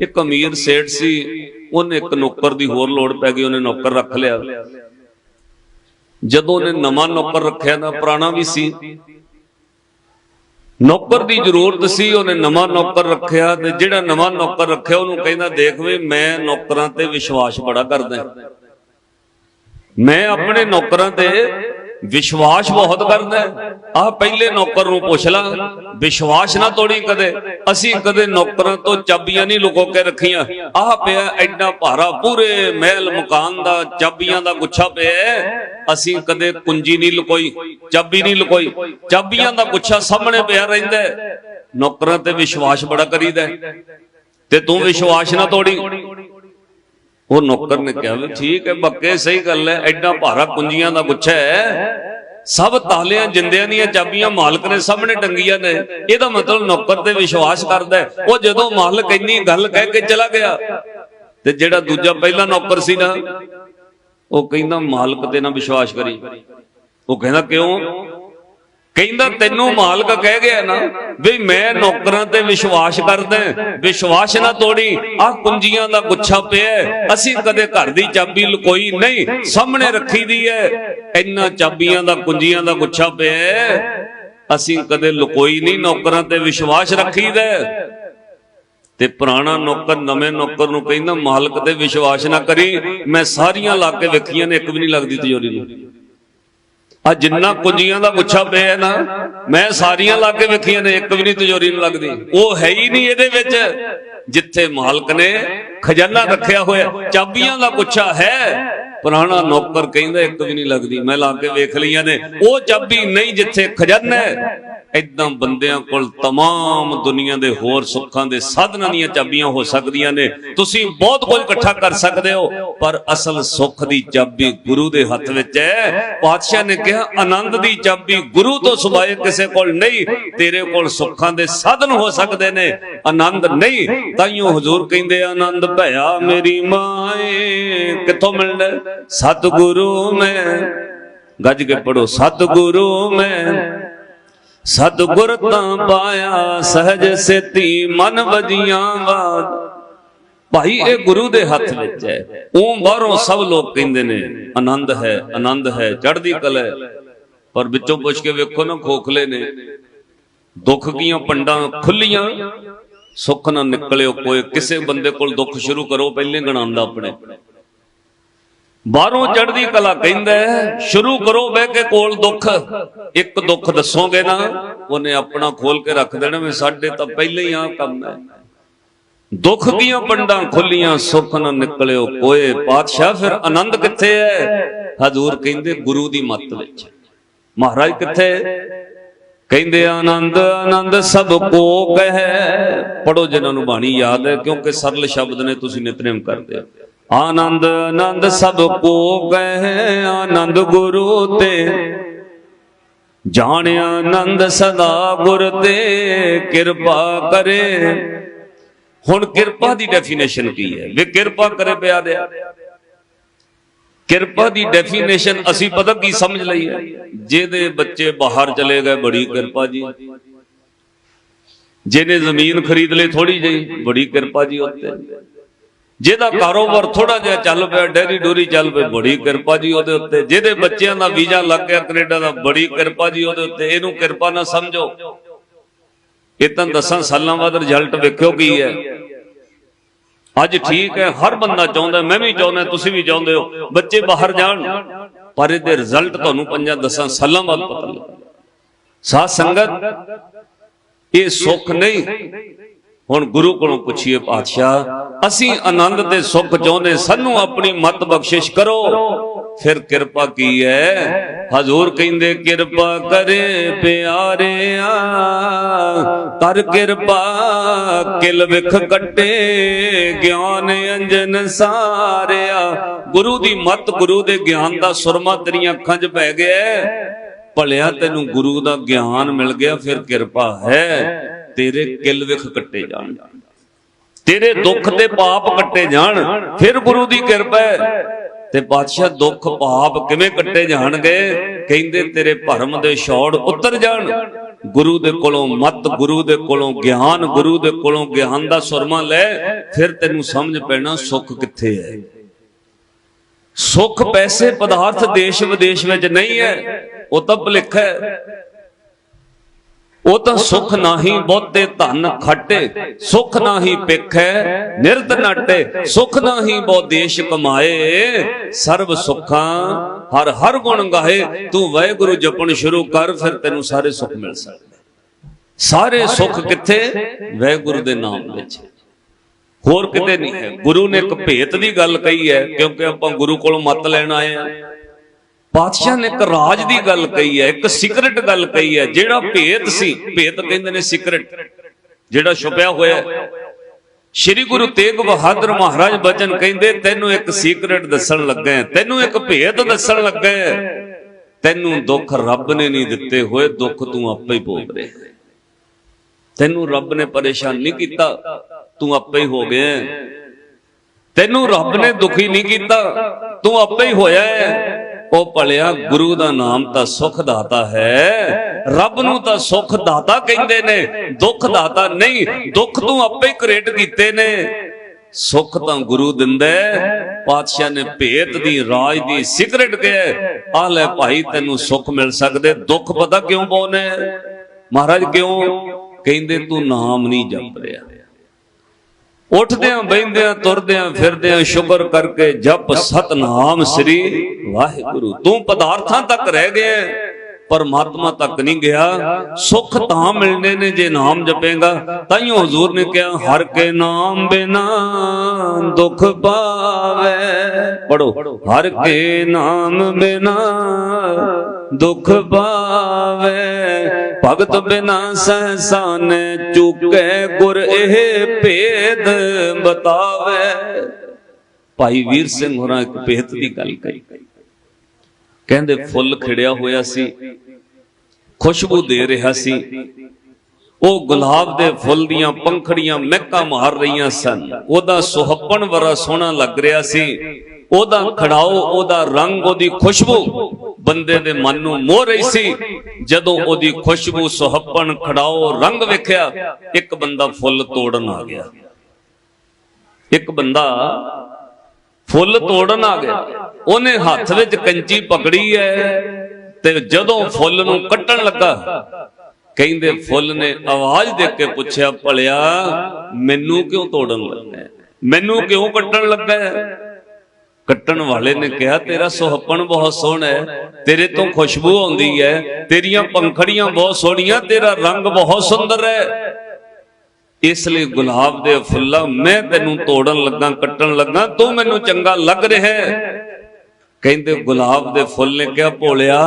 ਇੱਕ ਅਮੀਰ ਸੇਠ ਸੀ, ਉਹਨੇ ਇੱਕ ਨੌਕਰ ਦੀ ਹੋਰ ਲੋੜ ਪੈ ਗਈ, ਉਹਨੇ ਨੌਕਰ ਰੱਖ ਲਿਆ। ਜਦੋਂ ਉਹਨੇ ਨਵਾਂ ਨੌਕਰ ਰੱਖਿਆ ਨਾ ਪੁਰਾਣਾ ਵੀ ਸੀ। ਨੌਕਰ ਦੀ ਜ਼ਰੂਰਤ ਸੀ, ਉਹਨੇ ਨਵਾਂ ਨੌਕਰ ਰੱਖਿਆ ਤੇ ਜਿਹੜਾ ਨਵਾਂ ਨੌਕਰ ਰੱਖਿਆ, ਉਹਨੂੰ ਕਹਿੰਦਾ, ਦੇਖ ਵੇ, ਮੈਂ ਨੌਕਰਾਂ ਤੇ ਵਿਸ਼ਵਾਸ ਬੜਾ ਕਰਦਾ। ਮੈਂ ਆਪਣੇ ਨੌਕਰਾਂ ਤੇ ਵਿਸ਼ਵਾਸ ਬਹੁਤ ਕਰਦਾ ਆਹ ਪਹਿਲੇ ਨੌਕਰ ਨੂੰ ਪੁੱਛ ਲਾ। ਵਿਸ਼ਵਾਸ ਨਾ ਤੋੜੀ ਕਦੇ। ਅਸੀਂ ਕਦੇ ਨੌਕਰਾਂ ਤੋਂ ਚਾਬੀਆਂ ਨਹੀਂ ਲੁਕੋ ਕੇ ਰੱਖੀਆਂ। ਆਹ ਪਿਆ ਐਡਾ ਭਾਰਾ ਪੂਰੇ ਮਹਿਲ ਮਕਾਨ ਦਾ ਚਾਬੀਆਂ ਦਾ ਗੁੱਛਾ ਪਿਆ। ਅਸੀਂ ਕਦੇ ਕੁੰਜੀ ਨਹੀਂ ਲੁਕੋਈ ਚਾਬੀ ਨਹੀਂ ਲੁਕੋਈ। ਚਾਬੀਆਂ ਦਾ ਗੁੱਛਾ ਸਾਹਮਣੇ ਪਿਆ ਰਹਿੰਦਾ। ਨੌਕਰਾਂ ਤੇ ਵਿਸ਼ਵਾਸ ਬੜਾ ਕਰੀਦਾ। ਤੇ ਤੂੰ ਵਿਸ਼ਵਾਸ ਨਾ ਤੋੜੀ। ਉਹ ਨੌਕਰ ਨੇ ਕਿਹਾ ਵੀ ਠੀਕ ਹੈ, ਬੱਕੇ ਸਹੀ ਗੱਲ ਹੈ, ਐਡਾ ਭਾਰਾ ਕੁੰਜੀਆਂ ਦਾ ਗੁੱਛਾ ਹੈ। ਸਭ ਤਾਲਿਆਂ ਜਿੰਦਿਆਂ ਦੀਆਂ ਚਾਬੀਆਂ ਮਾਲਕ ਨੇ ਸਾਹਮਣੇ ਟੰਗੀਆਂ ਨੇ। ਇਹਦਾ ਮਤਲਬ ਨੌਕਰ ਤੇ ਵਿਸ਼ਵਾਸ ਕਰਦਾ ਉਹ ਜਦੋਂ ਮਾਲਕ ਇੰਨੀ ਗੱਲ ਕਹਿ ਕੇ ਚਲਾ ਗਿਆ, ਤੇ ਜਿਹੜਾ ਦੂਜਾ ਪਹਿਲਾ ਨੌਕਰ ਸੀ ਨਾ, ਉਹ ਕਹਿੰਦਾ, ਮਾਲਕ ਤੇ ਨਾ ਵਿਸ਼ਵਾਸ ਕਰੀ। ਉਹ ਕਹਿੰਦਾ, ਕਿਉਂ? ਕਹਿੰਦਾ ਤੈਨੂੰ ਮਾਲਕ ਕਹਿ ਗਿਆ ਨਾ ਵੀ ਮੈਂ ਨੌਕਰਾਂ ਤੇ ਵਿਸ਼ਵਾਸ ਕਰਦਾ ਵਿਸ਼ਵਾਸ ਨਾ ਤੋੜੀ, ਆਹ ਕੁੰਜੀਆਂ ਦਾ ਗੁੱਛਾ ਪਿਆ ਅਸੀਂ ਕਦੇ ਘਰ ਦੀ ਚਾਬੀ ਲੁਕੋਈ ਨਹੀਂ, ਸਾਹਮਣੇ ਰੱਖੀ ਦੀ ਹੈ। ਇੰਨਾ ਚਾਬੀਆਂ ਦਾ, ਕੁੰਜੀਆਂ ਦਾ ਗੁੱਛਾ ਪਿਆ ਅਸੀਂ ਕਦੇ ਲੁਕੋਈ ਨਹੀਂ ਨੌਕਰਾਂ ਤੇ ਵਿਸ਼ਵਾਸ ਰੱਖੀਦਾ ਹੈ। ਤੇ ਪੁਰਾਣਾ ਨੌਕਰ ਨਵੇਂ ਨੌਕਰ ਨੂੰ ਕਹਿੰਦਾ, ਮਾਲਕ ਤੇ ਵਿਸ਼ਵਾਸ ਨਾ ਕਰੀ। ਮੈਂ ਸਾਰੀਆਂ ਲਾ ਕੇ ਵੇਖੀਆਂ ਨੇ, ਇੱਕ ਵੀ ਨਹੀਂ ਲੱਗਦੀ ਤਿਜੋਰੀ ਨੂੰ। ਆ ਜਿੰਨਾ ਕੁੰਜੀਆਂ ਦਾ ਗੁੱਛਾ ਪਿਆ ਨਾ, ਮੈਂ ਸਾਰੀਆਂ ਲਾ ਕੇ ਵੇਖੀਆਂ ਨੇ, ਇੱਕ ਵੀ ਨਹੀਂ ਤਿਜੋਰੀ ਨੂੰ ਲੱਗਦੀ। ਉਹ ਹੈ ਹੀ ਨਹੀਂ ਇਹਦੇ ਵਿੱਚ, ਜਿੱਥੇ ਮਾਲਕ ਨੇ ਖਜ਼ਾਨਾ ਰੱਖਿਆ ਹੋਇਆ, ਚਾਬੀਆਂ ਦਾ ਗੁੱਛਾ ਹੈ ਪੁਰਾਣਾ ਨੌਕਰ ਕਹਿੰਦਾ ਇੱਕ ਵੀ ਨਹੀਂ ਲੱਗਦੀ ਮੈਂ ਲਾ ਕੇ ਵੇਖ ਲਈਆਂ ਨੇ ਉਹ ਚਾਬੀ ਨਹੀਂ ਜਿੱਥੇ ਖਜ਼ਾਨਾ ਹੈ ਇਦਾਂ ਬੰਦਿਆਂ ਕੋਲ तमाम ਦੁਨੀਆ ਦੇ ਹੋਰ ਸੁੱਖਾਂ ਦੇ ਸਾਧਨਾਂ ਦੀਆਂ ਚਾਬੀਆਂ ਹੋ ਸਕਦੀਆਂ ਨੇ ਤੁਸੀਂ ਬਹੁਤ ਕੁਝ ਇਕੱਠਾ ਕਰ ਸਕਦੇ ਹੋ ਪਰ ਅਸਲ ਸੁੱਖ ਦੀ ਚਾਬੀ ਗੁਰੂ ਦੇ ਹੱਥ ਵਿੱਚ ਹੈ ਪਾਤਸ਼ਾਹ ਨੇ ਕਿਹਾ ਆਨੰਦ ਦੀ ਚਾਬੀ ਗੁਰੂ ਤੋਂ ਸੁਭਾਏ ਕਿਸੇ ਕੋਲ ਨਹੀਂ ਤੇਰੇ ਕੋਲ ਸੁੱਖਾਂ ਦੇ ਸਾਧਨ ਹੋ ਸਕਦੇ ਨੇ ਆਨੰਦ ਨਹੀਂ ਤਾਈਓ ਹਜ਼ੂਰ ਕਹਿੰਦੇ ਆਨੰਦ ਭਇਆ ਮੇਰੀ ਮਾਏ ਕਿੱਥੋਂ ਮਿਲਣਾ ਸਤਿਗੁਰੂ ਮੈਂ ਗੱਜ ਕੇ ਪੜੋ ਸਤਿਗੁਰੂ ਮੈਂ ਸਤਿਗੁਰ ਤਾਂ ਪਾਇਆ ਸਹਜ ਸੇਤੀ ਮਨ ਵਜੀਆਂ ਬਾਦ ਭਾਈ ਇਹ ਗੁਰੂ ਦੇ ਹੱਥ ਵਿੱਚ ਹੈ। ਉਹ ਬਾਹਰੋਂ ਸਭ ਲੋਕ ਕਹਿੰਦੇ ਨੇ ਆਨੰਦ ਹੈ ਆਨੰਦ ਹੈ ਚੜ੍ਹਦੀ ਕਲਾ ਹੈ। ਪਰ ਵਿੱਚੋਂ ਪੁੱਛ ਕੇ ਵੇਖੋ ਨਾ ਖੋਖਲੇ ਨੇ। ਦੁੱਖ ਦੀਆਂ ਪੰਡਾਂ ਖੁੱਲੀਆਂ। ਸੁੱਖ ਨਾ ਨਿਕਲਿਓ ਕੋਈ। ਕਿਸੇ ਬੰਦੇ ਕੋਲ ਦੁੱਖ ਸ਼ੁਰੂ ਕਰੋ ਪਹਿਲੇ ਗਣਾਉਂਦਾ ਆਪਣੇ। ਬਾਹਰੋਂ ਚੜ੍ਹਦੀ ਕਲਾ ਕਹਿੰਦਾ ਸ਼ੁਰੂ ਕਰੋ ਬਹਿ ਕੇ ਕੋਲ ਦੁੱਖ। ਇੱਕ ਦੁੱਖ ਦੱਸੋਗੇ ਨਾ ਉਹਨੇ ਆਪਣਾ ਖੋਲ ਕੇ ਰੱਖ ਦੇਣਾ ਵੀ ਸਾਡੇ ਤਾਂ ਪਹਿਲੇ ਹੀ ਆ ਕੰਮ ਹੈ। ਦੁੱਖ ਦੀਆਂ ਪੰਡਾਂ ਖੁੱਲੀਆਂ ਸੁੱਖ ਨਾ ਨਿਕਲਿਓ ਕੋਏ ਪਾਤਸ਼ਾਹ ਫਿਰ ਆਨੰਦ ਕਿੱਥੇ ਹੈ? ਹਜ਼ੂਰ ਕਹਿੰਦੇ ਗੁਰੂ ਦੀ ਮੱਤ ਵਿੱਚ। ਮਹਾਰਾਜ ਕਿੱਥੇ ਕਹਿੰਦੇ ਆਨੰਦ ਆਨੰਦ ਸਭ ਕੋ ਕਹੈ। ਪੜੋ ਜਿਨ੍ਹਾਂ ਨੂੰ ਬਾਣੀ ਯਾਦ ਹੈ, ਕਿਉਂਕਿ ਸਰਲ ਸ਼ਬਦ ਨੇ ਤੁਸੀਂ ਨਿਤਨੇਮ ਕਰਦੇ। ਹੋ ਆਨੰਦ ਆਨੰਦ ਸਭ ਕੋ ਕਹੈ, ਆਨੰਦ ਗੁਰੂ ਤੇ। ਜਾਣਿਆ ਆਨੰਦ ਸਦਾ ਗੁਰ ਤੇ, ਕਿਰਪਾ ਕਰੇ। ਹੁਣ ਕਿਰਪਾ ਦੀ ਡੈਫੀਨੇਸ਼ਨ ਕੀ ਹੈ? ਵੀ ਕਿਰਪਾ ਕਰੇ ਪਿਆਰਿਆ ਕਿਰਪਾ ਦੀ ਡੈਫੀਨੇਸ਼ਨ ਅਸੀਂ ਪਤਾ ਕੀ ਸਮਝ ਲਈ ਹੈ? ਜਿਹਦੇ ਬੱਚੇ ਬਾਹਰ ਚਲੇ ਗਏ ਬੜੀ ਕਿਰਪਾ ਜੀ। ਜਿਹਨੇ ਜ਼ਮੀਨ ਖਰੀਦ ਲਈ ਥੋੜੀ ਜਿਹੀ ਬੜੀ ਕਿਰਪਾ ਜੀ ਉੱਤੇ। ਜਿਹਦਾ ਕਾਰੋਬਾਰ ਥੋੜਾ ਜਿਹਾ ਚੱਲ ਪਿਆ ਡੈਰੀ ਡੋਰੀ ਚੱਲ ਪਈ ਬੜੀ ਕਿਰਪਾ ਜੀ ਉਹਦੇ ਉੱਤੇ। ਜਿਹਦੇ ਬੱਚਿਆਂ ਦਾ ਵੀਜ਼ਾ ਲੱਗ ਗਿਆ ਕੈਨੇਡਾ ਦਾ ਬੜੀ ਕਿਰਪਾ ਜੀ ਉਹਦੇ ਉੱਤੇ। ਇਹਨੂੰ ਕਿਰਪਾ ਨਾ ਸਮਝੋ। ਇਹ ਤਾਂ 10 ਸਾਲਾਂ ਬਾਅਦ ਰਿਜ਼ਲਟ ਵੇਖਿਓ ਕੀ ਹੈ। ਅੱਜ ਠੀਕ ਹੈ, ਹਰ ਬੰਦਾ ਚਾਹੁੰਦਾ, ਮੈਂ ਵੀ ਚਾਹੁੰਦਾ, ਤੁਸੀਂ ਵੀ ਚਾਹੁੰਦੇ ਹੋ, ਬੱਚੇ ਬਾਹਰ ਜਾਣ। ਪਰ ਇਹਦੇ ਰਿਜ਼ਲਟ ਤੁਹਾਨੂੰ 5-10 ਸਾਲਾਂ ਬਾਅਦ ਪਤਾ ਲੱਗ। ਸਾਧ ਸੰਗਤ, ਇਹ ਸੁੱਖ ਨਹੀਂ। ਹੁਣ ਗੁਰੂ ਕੋਲੋਂ ਪੁੱਛੀਏ ਪਾਤਸ਼ਾਹ, ਅਸੀਂ ਆਨੰਦ ਤੇ ਸੁੱਖ ਚਾਹੁੰਦੇ, ਸਾਨੂੰ ਆਪਣੀ ਮਤ ਬਖਸ਼ਿਸ਼ ਕਰੋ। ਫਿਰ ਕਿਰਪਾ ਕੀ ਹੈ? ਹਜ਼ੂਰ ਕਹਿੰਦੇ, ਕਿਰਪਾ ਕਰੇ ਪਿਆਰਿਆ, ਕਰ ਕਿਰਪਾ, ਕਿਲ ਵਿਖ ਕੱਟੇ, ਗਿਆਨ ਅੰਜਨ ਸਾਰਿਆ। ਗੁਰੂ ਦੀ ਮਤ ਗੁਰੂ ਦੇ ਗਿਆਨ ਦਾ ਸੁਰਮਾ ਤੇਰੀਆਂ ਅੱਖਾਂ 'ਚ ਪੈ ਗਿਆ ਭਲਿਆ ਤੈਨੂੰ ਗੁਰੂ ਦਾ ਗਿਆਨ ਮਿਲ ਗਿਆ, ਫਿਰ ਕਿਰਪਾ ਹੈ। ਤੇਰੇ ਕਿਲ ਵਿਖ ਕੱਟੇ ਜਾਣ। ਤੇਰੇ ਦੁੱਖ ਤੇ ਪਾਪ ਕੱਟੇ ਜਾਣ, ਫਿਰ ਗੁਰੂ ਦੀ ਕਿਰਪਾ ਹੈ। ਤੇ ਬਾਦਸ਼ਾਹ ਦੁੱਖ ਪਾਪ ਕਿਵੇਂ ਕੱਟੇ ਜਾਣਗੇ? ਕਹਿੰਦੇ, ਤੇਰੇ ਭਰਮ ਦੇ ਛੋੜ ਉਤਰ ਜਾਣ। ਗੁਰੂ ਦੇ ਕੋਲੋਂ ਮਤ, ਗੁਰੂ ਦੇ ਕੋਲੋਂ ਗਿਆਨ, ਗੁਰੂ ਦੇ ਕੋਲੋਂ ਗਿਆਨ ਦਾ ਸੁਰਮਾ ਲੈ। ਫਿਰ ਤੈਨੂੰ ਸਮਝ ਪੈਣਾ ਸੁੱਖ ਕਿੱਥੇ ਹੈ? ਸੁੱਖ ਪੈਸੇ ਪਦਾਰਥ ਦੇਸ਼ ਵਿਦੇਸ਼ ਵਿੱਚ ਨਹੀਂ ਹੈ। ਉਹ ਤਾਂ ਭੁਲੇਖਾ ਹੈ ਉਹ ਤਾਂ ਸੁਖ ਨਾਹੀ ਬਹੁਤੇ ਧਨ ਖੱਟੇ, ਸੁਖ ਨਾਹੀ ਪਿਖੈ ਨਿਰਤ ਨਾਟੇ, ਸੁਖ ਨਾਹੀ ਬਹੁ ਦੇਸ਼ ਕਮਾਏ। ਸਰਬ ਸੁਖਾਂ ਹਰ ਹਰ ਗੁਣ ਗਾਏ ਤੂੰ ਵਾਹਿਗੁਰੂ ਜਪਣ ਸ਼ੁਰੂ ਕਰ, ਫਿਰ ਤੈਨੂੰ ਸਾਰੇ ਸੁਖ ਮਿਲ ਸਕਦੇ। ਸਾਰੇ ਸੁਖ ਕਿੱਥੇ? ਵਾਹਿਗੁਰੂ ਦੇ ਨਾਮ ਵਿੱਚ। ਹੋਰ ਕਿਤੇ ਨਹੀਂ ਹੈ। ਗੁਰੂ ਨੇ ਇੱਕ ਭੇਤ ਦੀ ਗੱਲ ਕਹੀ ਹੈ, ਕਿਉਂਕਿ ਆਪਾਂ ਗੁਰੂ ਕੋਲੋਂ ਮਤ ਲੈਣ ਆਏ ਆ ਪਾਤਸ਼ਾਹ ਨੇ ਇੱਕ ਰਾਜ ਦੀ ਗੱਲ ਕਹੀ ਹੈ, ਇੱਕ ਸੀਕ੍ਰੇਟ ਗੱਲ ਕਹੀ ਹੈ, ਜਿਹੜਾ ਭੇਤ ਸੀ, ਭੇਤ ਕਹਿੰਦੇ ਨੇ ਸੀਕ੍ਰੇਟ ਜਿਹੜਾ ਛੁਪਿਆ ਹੋਇਆ ਸ਼੍ਰੀ ਗੁਰੂ ਤੇਗ ਬਹਾਦਰ ਮਹਾਰਾਜ ਬਚਨ ਕਹਿੰਦੇ, ਤੈਨੂੰ ਇੱਕ ਸੀਕ੍ਰੇਟ ਦੱਸਣ ਲੱਗਾ ਤੈਨੂੰ ਇੱਕ ਭੇਤ ਦੱਸਣ ਲੱਗਾ ਤੈਨੂੰ ਦੁੱਖ ਰੱਬ ਨੇ ਨਹੀਂ ਦਿੱਤੇ ਹੋਏ, ਦੁੱਖ ਤੂੰ ਆਪੇ ਹੀ ਭੋਗ ਰਿਹਾ ਤੈਨੂੰ ਰੱਬ ਨੇ ਪਰੇਸ਼ਾਨ ਨਹੀਂ ਕੀਤਾ, ਤੂੰ ਆਪੇ ਹੀ ਹੋ ਗਿਆ ਤੈਨੂੰ ਰੱਬ ਨੇ ਦੁਖੀ ਨਹੀਂ ਕੀਤਾ, ਤੂੰ ਆਪੇ ਹੀ ਹੋਇਆ ਹੈ। ਉਹ ਭਲਿਆ, ਗੁਰੂ ਦਾ ਨਾਮ ਤਾਂ ਸੁਖ ਦਾਤਾ ਹੈ। ਰੱਬ ਨੂੰ ਤਾਂ ਸੁਖ ਦਾਤਾ ਕਹਿੰਦੇ ਨੇ, ਦੁੱਖ ਦਾਤਾ ਨਹੀਂ, ਦੁੱਖ ਤੂੰ ਆਪੇ ਹੀ ਕ੍ਰੀਏਟ ਕੀਤੇ ਨੇ। ਸੁੱਖ ਤਾਂ ਗੁਰੂ ਦਿੰਦਾ ਪਾਤਸ਼ਾਹ ਨੇ ਭੇਤ ਦੀ, ਰਾਜ ਦੀ ਸਿਗਰਟ ਕਿਹਾ ਆ ਲੈ ਭਾਈ, ਤੈਨੂੰ ਸੁੱਖ ਮਿਲ ਸਕਦੇ, ਦੁੱਖ ਪਤਾ ਕਿਉਂ ਪਾਉਨੇ ਮਹਾਰਾਜ ਕਿਉਂ? ਕਹਿੰਦੇ, ਤੂੰ ਨਾਮ ਨਹੀਂ ਜਪ ਰਿਹਾ। ਉੱਠਦਿਆਂ ਬੈੰਦਿਆਂ ਤੁਰਦਿਆਂ, ਫਿਰਦਿਆਂ ਸ਼ੁਕਰ ਕਰਕੇ ਜਪ ਸਤਨਾਮ ਸ੍ਰੀ ਵਾਹਿਗੁਰੂ। ਤੂੰ ਪਦਾਰਥਾਂ ਤੱਕ ਰਹਿ ਗਿਆ ਪਰਮਾਤਮਾ ਤੱਕ ਨਹੀਂ ਗਿਆ। ਸੁਖ ਤਾਂ ਮਿਲਣੇ ਨੇ ਜੇ ਨਾਮ ਜਪੇਗਾ। ਤਾਈਓ ਹਜ਼ੂਰ ਨੇ ਕਿਹਾ, ਹਰ ਕੇ ਨਾਮ ਬਿਨਾ ਦੁੱਖ ਪਾਵੇ। ਪੜੋ ਹਰ ਕੇ ਨਾਮ ਬਿਨਾ ਦੁੱਖ ਪਾਵੇ। ਭਗਤ ਬਿਨਾ ਨੇ ਚੁਕੇ ਗੁਰ ਇਹ ਭੇਦ ਬਤਾਵੇ। ਭਾਈ ਵੀਰ ਸਿੰਘ ਹੋਰਾਂ ਇੱਕ ਭੇਤ ਦੀ ਗੱਲ ਕਹੀ ਕਹਿੰਦੇ ਫੁੱਲ ਖਿੜਿਆ ਹੋਇਆ ਸੀ, ਖੁਸ਼ਬੂ ਦੇ ਰਿਹਾ ਸੀ। ਉਹ ਗੁਲਾਬ ਦੇ ਫੁੱਲ ਦੀਆਂ ਪੰਖੜੀਆਂ ਮਹਿਕਾਂ ਮਾਰ ਰਹੀਆਂ ਸਨ। ਉਹਦਾ ਸੁਹੱਪਣ ਵਰਾ ਸੋਹਣਾ ਲੱਗ ਰਿਹਾ ਸੀ। ਉਹਦਾ ਖੜਾਓ ਉਹਦਾ ਰੰਗ, ਉਹਦੀ ਖੁਸ਼ਬੂ ਬੰਦੇ ਦੇ ਮਨ ਨੂੰ ਮੋਹ ਰਹੀ ਸੀ। ਜਦੋਂ ਉਹਦੀ ਖੁਸ਼ਬੂ, ਸੁਹੱਪਣ ਖੜਾਓ ਰੰਗ ਵੇਖਿਆ, ਇੱਕ ਬੰਦਾ ਫੁੱਲ ਤੋੜਨ ਆ ਗਿਆ। ਇੱਕ ਬੰਦਾ ਫੁੱਲ ਤੋੜਨ ਆ ਗਿਆ ਉਹਨੇ ਹੱਥ ਵਿੱਚ ਕੰਚੀ ਪਕੜੀ ਹੈ ਤੇ ਜਦੋਂ ਫੁੱਲ ਨੂੰ ਕੱਟਣ ਲੱਗਾ, ਕਹਿੰਦੇ ਫੁੱਲ ਨੇ ਆਵਾਜ਼ ਦੇ ਕੇ ਪੁੱਛਿਆ, ਭਲਿਆ, ਮੈਨੂੰ ਕਿਉਂ ਤੋੜਨ ਲੱਗਾ? ਮੈਨੂੰ ਕਿਉਂ ਕੱਟਣ ਲੱਗਾ? ਕੱਟਣ ਵਾਲੇ ਨੇ ਕਿਹਾ, ਤੇਰਾ ਸੁਹੱਪਣ ਬਹੁਤ ਸੋਹਣਾ ਹੈ ਤੇਰੇ ਤੋਂ ਖੁਸ਼ਬੂ ਆਉਂਦੀ ਹੈ ਤੇਰੀਆਂ ਪੰਖੜੀਆਂ ਬਹੁਤ ਸੋਹਣੀਆਂ, ਤੇਰਾ ਰੰਗ ਬਹੁਤ ਸੁੰਦਰ ਹੈ ਇਸ ਲਈ ਗੁਲਾਬ ਦੇ ਫੁੱਲਾਂ ਮੈਂ ਤੈਨੂੰ ਤੋੜਨ ਲੱਗਾ, ਕੱਟਣ ਲੱਗਾ, ਤੂੰ ਮੈਨੂੰ ਚੰਗਾ ਲੱਗ ਰਿਹਾ ਕਹਿੰਦੇ ਗੁਲਾਬ ਦੇ ਫੁੱਲ ਨੇ ਕਿਹਾ, ਭੋਲਿਆ,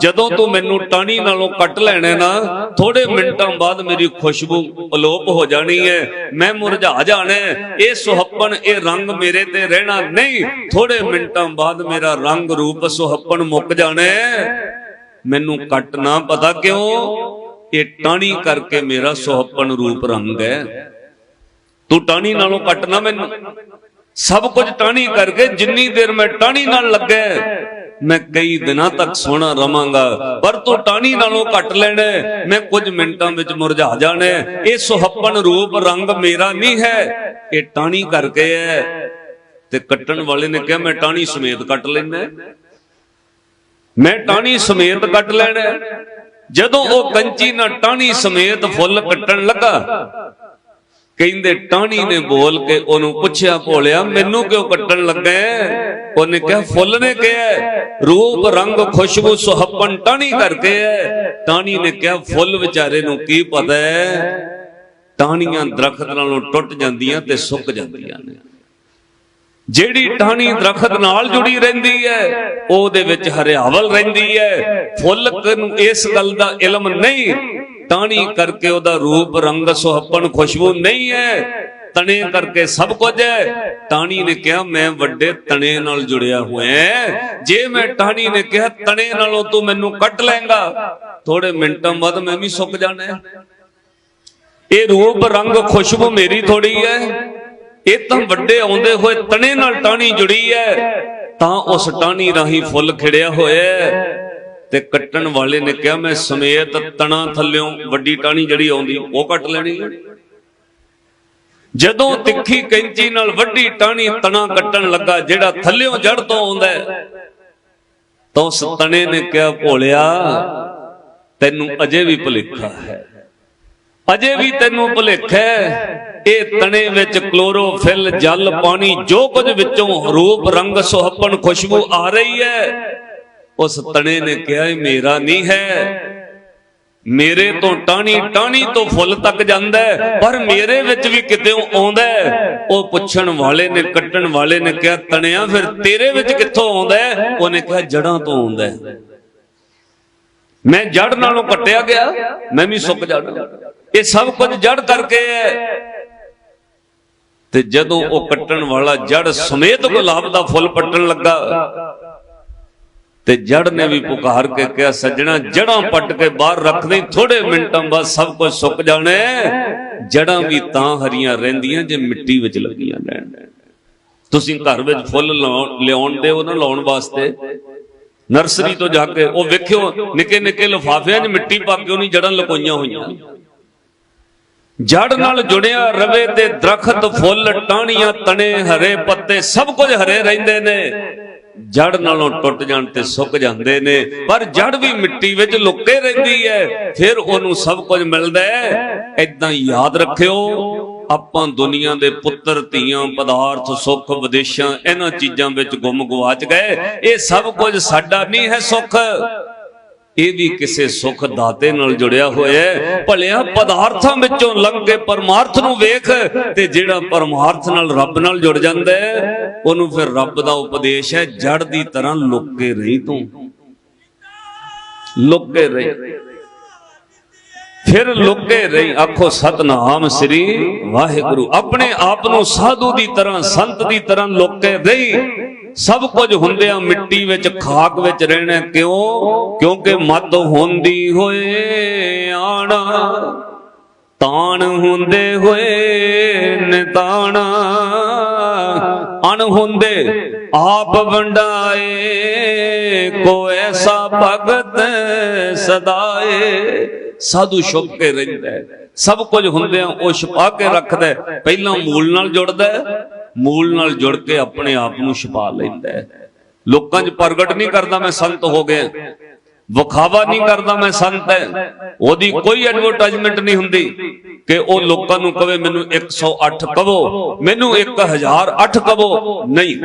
ਜਦੋਂ ਤੂੰ ਮੈਨੂੰ ਟਾਣੀ ਨਾਲੋਂ ਕੱਟ ਲੈਣਾ ਨਾ ਥੋੜੇ ਮਿੰਟਾਂ ਬਾਅਦ ਮੇਰੀ ਖੁਸ਼ਬੂ ਅਲੋਪ ਹੋ ਜਾਣੀ ਹੈ। ਮੈਂ ਮੁਰਝਾ ਜਾਣਾ ਇਹ ਸੁਹੱਪਣ, ਇਹ ਰੰਗ ਮੇਰੇ ਤੇ ਰਹਿਣਾ ਨਹੀਂ। ਥੋੜੇ ਮਿੰਟਾਂ ਬਾਅਦ ਮੇਰਾ ਰੰਗ ਰੂਪ ਸੁਹੱਪਣ ਮੁੱਕ ਜਾਣਾ ਮੈਨੂੰ ਕੱਟ ਨਾ ਪਤਾ ਕਿਉਂ? ਇਹ ਟਾਣੀ ਕਰਕੇ ਮੇਰਾ ਸੁਹੱਪਣ ਰੂਪ ਰੰਗ ਹੈ। ਤੂੰ ਟਾਣੀ ਨਾਲੋਂ ਕੱਟ ਨਾ ਮੈਨੂੰ। ਸਭ ਕੁਝ ਟਾਣੀ ਕਰਕੇ ਜਿੰਨੀ ਦੇਰ ਮੈਂ ਟਾਣੀ ਨਾਲ ਲੱਗਾ ਮੈਂ ਕਈ ਦਿਨਾਂ ਤੱਕ ਸੋਹਣਾ ਰਵਾਂਗਾ। ਪਰ ਤੂੰ ਟਾਣੀ ਨਾਲੋਂ ਕੱਟ ਲੈਣਾ ਮੈਂ ਕੁਝ ਮਿੰਟਾਂ ਵਿੱਚ ਮੁਰਝਾ ਜਾਣਾ ਇਹ ਸੁਹੱਪਣ ਰੂਪ ਰੰਗ ਮੇਰਾ ਨਹੀਂ ਹੈ। ਇਹ ਟਾਣੀ ਕਰਕੇ ਹੈ। ਤੇ ਕੱਟਣ ਵਾਲੇ ਨੇ ਕਿਹਾ, ਮੈਂ ਟਾਣੀ ਸਮੇਤ ਕੱਟ ਲੈਣਾ ਮੈਂ ਟਾਣੀ ਸਮੇਤ ਕੱਟ ਲੈਣਾ ਜਦੋਂ ਉਹ ਕੰਚੀ ਨਾਲ ਟਾਣੀ ਸਮੇਤ ਫੁੱਲ ਕੱਟਣ ਲੱਗਾ, ਕਹਿੰਦੇ ਟਾਣੀ ਨੇ ਬੋਲ ਕੇ ਉਹਨੂੰ ਪੁੱਛਿਆ, ਭੋਲਿਆ, ਮੈਨੂੰ ਕਿਉਂ ਕੱਟਣ ਲੱਗਾ ਉਹਨੇ ਕਿਹਾ, ਫੁੱਲ ਨੇ ਕਿਹਾ ਰੂਪ, ਰੰਗ, ਖੁਸ਼ਬੂ, ਸੁਹੱਪਣ ਟਾਣੀ ਕਰਕੇ ਹੈ ਟਾਣੀ ਨੇ ਕਿਹਾ, ਫੁੱਲ ਵਿਚਾਰੇ ਨੂੰ ਕੀ ਪਤਾ ਹੈ ਟਾਹਣੀਆਂ ਦਰਖਤ ਨਾਲੋਂ ਟੁੱਟ ਜਾਂਦੀਆਂ ਤੇ ਸੁੱਕ ਜਾਂਦੀਆਂ ਨੇ। ਜਿਹੜੀ ਟਾਹਣੀ ਦਰਖਤ ਨਾਲ ਜੁੜੀ ਰਹਿੰਦੀ ਹੈ ਉਹਦੇ ਵਿੱਚ ਹਰਿਆਵਲ ਰਹਿੰਦੀ ਹੈ। ਫੁੱਲ ਨੂੰ ਇਸ ਗੱਲ ਦਾ ਇਲਮ ਨਹੀਂ। ਟਾਹਣੀ ਕਰਕੇ ਉਹਦਾ ਰੂਪ ਰੰਗ ਸੁਹੱਪਣ ਖੁਸ਼ਬੂ ਨਹੀਂ ਹੈ। ਤਣੇ ਕਰਕੇ ਸਭ ਕੁਝ ਹੈ। ਟਾਹਣੀ ਨੇ ਕਿਹਾ ਮੈਂ ਵੱਡੇ ਤਣੇ ਨਾਲ ਜੁੜਿਆ ਹੋਇਆ ਜੇ ਮੈਂ ਟਾਹਣੀ ਨੇ ਕਿਹਾ ਤਣੇ ਨਾਲੋਂ ਤੂੰ ਮੈਨੂੰ ਕੱਟ ਲਏਗਾ ਥੋੜੇ ਮਿੰਟਾਂ ਬਾਅਦ ਮੈਂ ਵੀ ਸੁੱਕ ਜਾਣਾ ਇਹ ਰੂਪ ਰੰਗ ਖੁਸ਼ਬੂ ਮੇਰੀ ਥੋੜੀ ਹੈ। ਇਹ ਤਾਂ ਵੱਡੇ ਆਉਂਦੇ ਹੋਏ ਤਣੇ ਨਾਲ ਟਾਣੀ ਜੁੜੀ ਹੈ ਤਾਂ ਉਸ ਟਾਣੀ ਰਾਹੀਂ ਫੁੱਲ ਖਿੜਿਆ ਹੋਇਆ ਹੈ ਤੇ ਕੱਟਣ ਵਾਲੇ ਨੇ ਕਿਹਾ, ਮੈਂ ਸਮੇਤ ਤਣਾ ਥੱਲਿਓਂ ਵੱਡੀ ਟਾਣੀ ਜਿਹੜੀ ਆਉਂਦੀ, ਉਹ ਕੱਟ ਲੈਣੀ ਜਦੋਂ ਤਿੱਖੀ ਕੈਂਚੀ ਨਾਲ ਵੱਡੀ ਟਾਣੀ ਤਣਾ ਕੱਟਣ ਲੱਗਾ, ਜਿਹੜਾ ਥੱਲਿਓਂ ਜੜ ਤੋਂ ਆਉਂਦਾ ਤਾਂ ਉਸ ਤਣੇ ਨੇ ਕਿਹਾ, ਭੋਲਿਆ, ਤੈਨੂੰ ਅਜੇ ਵੀ ਭੁਲੇਖਾ ਹੈ। ਅਜੇ ਵੀ ਤੈਨੂੰ ਭੁਲੇਖਾ ਹੈ। ਇਹ ਤਣੇ ਵਿੱਚ ਕਲੋਰੋਫਿਲ ਜਲ, ਪਾਣੀ, ਜੋ ਕੁਝ ਵਿੱਚੋਂ ਰੂਪ, ਰੰਗ, ਸੁਹੱਪਣ, ਖੁਸ਼ਬੂ ਆ ਰਹੀ ਹੈ, ਉਸ ਤਣੇ ਨੇ ਕਿਹਾ, ਇਹ ਮੇਰਾ ਨਹੀਂ ਹੈ। ਮੇਰੇ ਤੋਂ ਟਾਣੀ ਟਾਣੀ ਤੋਂ ਫੁੱਲ ਤੱਕ ਜਾਂਦਾ ਪਰ ਮੇਰੇ ਵਿੱਚ ਵੀ ਕਿਤੇ ਆਉਂਦਾ ਉਹ ਪੁੱਛਣ ਵਾਲੇ ਨੇ, ਕੱਟਣ ਵਾਲੇ ਨੇ ਕਿਹਾ, ਤਣਿਆ, ਫਿਰ ਤੇਰੇ ਵਿੱਚ ਕਿੱਥੋਂ ਆਉਂਦਾ ਉਹਨੇ ਕਿਹਾ, ਜੜਾਂ ਤੋਂ ਆਉਂਦਾ ਮੈਂ ਜੜ ਨਾਲੋਂ ਕੱਟਿਆ ਗਿਆ, ਮੈਂ ਵੀ ਸੁੱਕ ਜਾਣਾ। ਇਹ ਸਭ ਕੁਝ ਜੜ ਕਰਕੇ ਹੈ। ਤੇ ਜਦੋਂ ਉਹ ਕੱਟਣ ਵਾਲਾ ਜੜ ਸਮੇਤ ਗੁਲਾਬ ਦਾ ਫੁੱਲ ਪੱਟਣ ਲੱਗਾ। ਤੇ ਜੜ ਨੇ ਵੀ ਪੁਕਾਰ ਕੇ ਕਿਹਾ ਸੱਜਣਾ ਜੜਾਂ ਪੱਟ ਕੇ ਬਾਹਰ ਰੱਖ ਦੇ ਥੋੜੇ ਮਿੰਟਾਂ ਬਾਅਦ ਸਭ ਕੁਝ ਸੁੱਕ ਜਾਣਾ। ਜੜਾਂ ਵੀ ਤਾਂ ਹਰੀਆਂ ਰਹਿੰਦੀਆਂ ਜੇ ਮਿੱਟੀ ਵਿੱਚ ਲੱਗੀਆਂ ਰਹਿਣ। ਤੁਸੀਂ ਘਰ ਵਿੱਚ ਫੁੱਲ ਲਾਉਣ- ਲਿਆਉਣ ਦੇ ਉਹ ਨਾ ਲਾਉਣ ਵਾਸਤੇ। ਨਰਸਰੀ ਤੋਂ ਜਾ ਕੇ ਉਹ ਵੇਖਿਓ ਨਿੱਕੇ ਨਿੱਕੇ ਲਿਫਾਫਿਆਂ 'ਚ ਮਿੱਟੀ ਪਾ ਕੇ ਉਹਨੀ ਜੜਾਂ ਲਕੋਈਆਂ ਹੋਈਆਂ। ਜੜ ਨਾਲ ਜੁੜਿਆ ਰਵੇ ਤੇ ਦਰਖਤ ਫੁੱਲ ਟਾਹਣੀਆਂ ਤਣੇ, ਹਰੇ ਪੱਤੇ ਸਭ ਕੁਝ ਹਰੇ ਰਹਿੰਦੇ ਨੇ। ਜੜ ਨਾਲੋਂ ਟੁੱਟ ਜਾਣ ਤੇ ਸੁੱਕ ਜਾਂਦੇ ਨੇ, ਪਰ ਜੜ ਵੀ ਮਿੱਟੀ ਵਿੱਚ ਲੁਕੇ ਰਹਿੰਦੀ ਹੈ ਫਿਰ ਉਹਨੂੰ ਸਭ ਕੁਝ ਮਿਲਦਾ ਹੈ ਐਦਾਂ ਯਾਦ ਰੱਖਿਓ, ਆਪਾਂ ਦੁਨੀਆ ਦੇ ਪੁੱਤਰ, ਧੀਆਂ, ਪਦਾਰਥ, ਸੁੱਖ, ਵਿਦੇਸ਼ਾਂ, ਇਹਨਾਂ ਚੀਜ਼ਾਂ ਵਿੱਚ ਗੁੰਮ ਗਵਾਚ ਗਏ। ਇਹ ਸਭ ਕੁਝ ਸਾਡਾ ਨਹੀਂ ਹੈ ਸੁੱਖ। ਇਹ ਵੀ ਕਿਸੇ ਸੁਖ ਦਾਤੇ ਨਾਲ ਜੁੜਿਆ ਹੋਇਆ ਹੈ। ਭਲਿਆ ਪਦਾਰਥਾਂ ਵਿੱਚੋਂ ਲੰਘ ਕੇ ਪਰਮਾਰਥ ਨੂੰ ਵੇਖ ਤੇ ਜਿਹੜਾ ਪਰਮਾਰਥ ਨਾਲ ਰੱਬ ਨਾਲ ਜੁੜ ਜਾਂਦਾ ਹੈ, ਉਹਨੂੰ ਫਿਰ ਰੱਬ ਦਾ ਉਪਦੇਸ਼ ਹੈ, ਜੜ ਦੀ ਤਰ੍ਹਾਂ ਲੁੱਕ ਕੇ ਰਹੀ ਤੂੰ। ਲੁੱਕ ਕੇ ਰਹੀ। ਫਿਰ ਲੁਕੇ ਰਹੀ, ਆਖੋ ਸਤਨਾਮ ਸ੍ਰੀ ਵਾਹਿਗੁਰੂ। ਆਪਣੇ ਆਪ ਨੂੰ ਸਾਧੂ ਦੀ ਤਰ੍ਹਾਂ, ਸੰਤ ਦੀ ਤਰ੍ਹਾਂ ਲੁਕੇ ਰਹੀ। ਸਭ ਕੁਝ ਹੁੰਦਿਆਂ ਮਿੱਟੀ ਵਿੱਚ, ਖਾਕ ਵਿੱਚ ਰਹਿਣਾ ਕਿਉਂ? ਕਿਉਂਕਿ ਮਤ ਹੁੰਦੀ ਹੋਏ ਆਣਾ, ਤਾਣ ਹੁੰਦੇ ਹੋਏ ਨਿਤਾਣਾ। ਅਣ ਹੁੰਦੇ ਆਪ ਵੰਡਾਏ ਕੋ ਐਸਾ ਭਗਤ ਸਦਾਏ। ਸਾਧੂ ਛੁਪ ਕੇ ਰਹਿੰਦਾ ਸਭ ਕੁਝ ਹੁੰਦਿਆਂ ਉਹ ਛੁਪਾ ਕੇ ਰੱਖਦਾ ਪਹਿਲਾਂ ਮੂਲ ਨਾਲ ਜੁੜਦਾ ਮੂਲ ਨਾਲ ਜੁੜ ਕੇ ਆਪਣੇ ਆਪ ਨੂੰ ਛੁਪਾ ਲੈਂਦਾ ਹੈ। ਲੋਕਾਂ 'ਚ ਪ੍ਰਗਟ ਨਹੀਂ ਕਰਦਾ ਮੈਂ ਸੰਤ ਹੋ ਗਿਆ। ਵਿਖਾਵਾ ਨਹੀਂ ਕਰਦਾ ਮੈਂ ਸੰਤ ਹੈ। ਉਹਦੀ ਕੋਈ ਐਡਵਰਟਾਈਜ਼ਮੈਂਟ ਨਹੀਂ ਹੁੰਦੀ ਕਿ ਉਹ ਲੋਕਾਂ ਨੂੰ ਕਵੇ, ਮੈਨੂੰ 108 ਕਵੋ, ਮੈਨੂੰ 1008 ਕਵੋ। ਨਹੀਂ।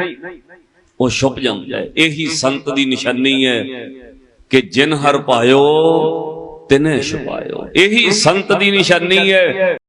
ਉਹ ਛੁਪ ਜਾਂਦਾ ਹੈ। ਇਹੀ ਸੰਤ ਦੀ ਨਿਸ਼ਾਨੀ ਹੈ ਕਿ ਜਿਨ ਹਰ ਪਾਇਓ, ਤਿਨੇ ਛੁਪਾਇਓ। ਇਹੀ ਸੰਤ ਦੀ ਨਿਸ਼ਾਨੀ ਹੈ